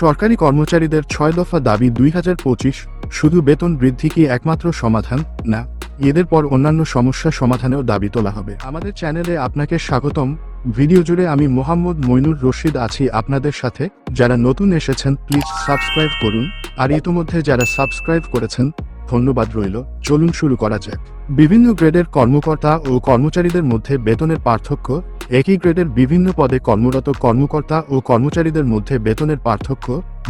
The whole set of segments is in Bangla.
সরকারি কর্মচারীদের ছয় দফা দাবি দুই হাজার পঁচিশ, শুধু বেতন বৃদ্ধি কি একমাত্র সমাধান, না, এদের পর অন্যান্য সমস্যা সমাধানেও দাবি তোলা হবে। আমাদের চ্যানেলে আপনাকে স্বাগতম। ভিডিও জুড়ে আমি মোহাম্মদ মইনুর রশিদ আছি আপনাদের সাথে। যারা নতুন এসেছেন, প্লিজ সাবস্ক্রাইব করুন। আর ইতোমধ্যে যারা সাবস্ক্রাইব করেছেন, ধন্যবাদ রইল। চলুন শুরু করা যাক। বিভিন্ন গ্রেডের কর্মকর্তা ও কর্মচারীদের মধ্যে বেতনের পার্থক্য একই গ্রেডের বিভিন্ন পদে কর্মরত কর্মকর্তা ও কর্মচারীদের মধ্যে বেতনের পার্থক্য,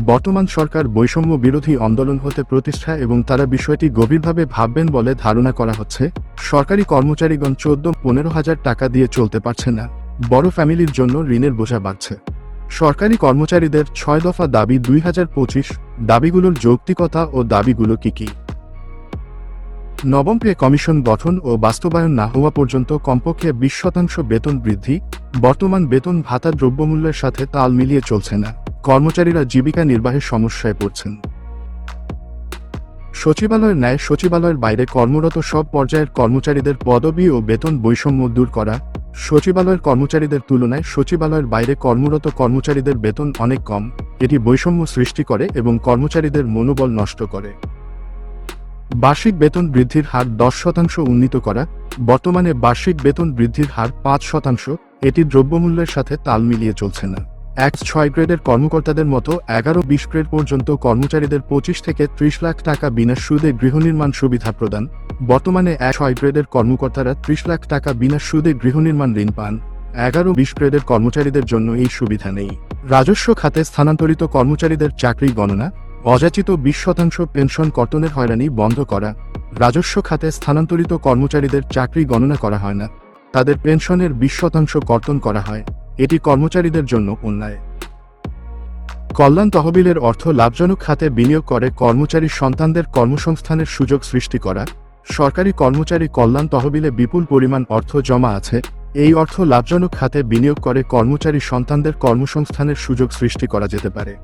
বর্তমান সরকার বৈষম্য বিরোধী আন্দোলন হতে প্রতিষ্ঠা এবং তারা বিষয়টি গভীরভাবে ভাববেন বলে ধারণা করা হচ্ছে, সরকারি কর্মচারীগণ চোদ্দ পনেরো হাজার টাকা দিয়ে চলতে পারছে না, বড় ফ্যামিলির জন্য ঋণের বোঝা বাড়ছে। সরকারি কর্মচারীদের ছয় দফা দাবি দুই হাজার পঁচিশ, দাবিগুলোর যৌক্তিকতা ও দাবিগুলো কি কি? নবম পে কমিশন গঠন ও বাস্তবায়ন না হওয়া পর্যন্ত কমপক্ষে বিশ শতাংশ বেতন বৃদ্ধি, বর্তমান বেতন ভাতা দ্রব্যমূল্যের সাথে তাল মিলিয়ে চলছে না। কর্মচারীরা জীবিকা নির্বাহের সমস্যায় পড়ছেন। সচিবালয়ের ন্যায় সচিবালয়ের বাইরে কর্মরত সব পর্যায়ের কর্মচারীদের পদবি ও বেতন বৈষম্য দূর করা। সচিবালয়ের কর্মচারীদের তুলনায় সচিবালয়ের বাইরে কর্মরত কর্মচারীদের বেতন অনেক কম। এটি বৈষম্য সৃষ্টি করে এবং কর্মচারীদের মনোবল নষ্ট করে। বার্ষিক বেতন বৃদ্ধির হার দশ শতাংশ উন্নীত করা, বর্তমানে বার্ষিক বেতন বৃদ্ধির হার পাঁচ শতাংশ, এটি দ্রব্যমূল্যের সাথে তাল মিলিয়ে চলছে না। এক ছয় গ্রেডের কর্মকর্তাদের মতো এগারো বিশ গ্রেড পর্যন্ত কর্মচারীদের পঁচিশ থেকে ত্রিশ লাখ টাকা বিনা সুদে গৃহনির্মাণ সুবিধা প্রদান, বর্তমানে এক ছয় গ্রেডের কর্মকর্তারা ত্রিশ লাখ টাকা বিনা সুদে গৃহনির্মাণ ঋণ পান। এগারো বিশ গ্রেডের কর্মচারীদের জন্য এই সুবিধা নেই। রাজস্ব খাতে স্থানান্তরিত কর্মচারীদের চাকরি গণনা অযাচিত বিশ শতাংশ পেনশন কর্তনের হয়রানি বন্ধ করা। রাজস্ব খাতে স্থানান্তরিত কর্মচারীদের চাকরি গণনা করা হয় না। তাদের পেনশনের বিশ শতাংশ কর্তন করা হয়। এটি কর্মচারীদের জন্য অন্যায়। কল্যাণ তহবিলের অর্থ লাভজনক খাতে বিনিয়োগ করে কর্মচারী সন্তানদের কর্মসংস্থানের সুযোগ সৃষ্টি করা। সরকারি কর্মচারী কল্যাণ তহবিলে বিপুল পরিমাণ অর্থ জমা আছে। এই অর্থ লাভজনক খাতে বিনিয়োগ করে কর্মচারী সন্তানদের কর্মসংস্থানের সুযোগ সৃষ্টি করা যেতে পারে।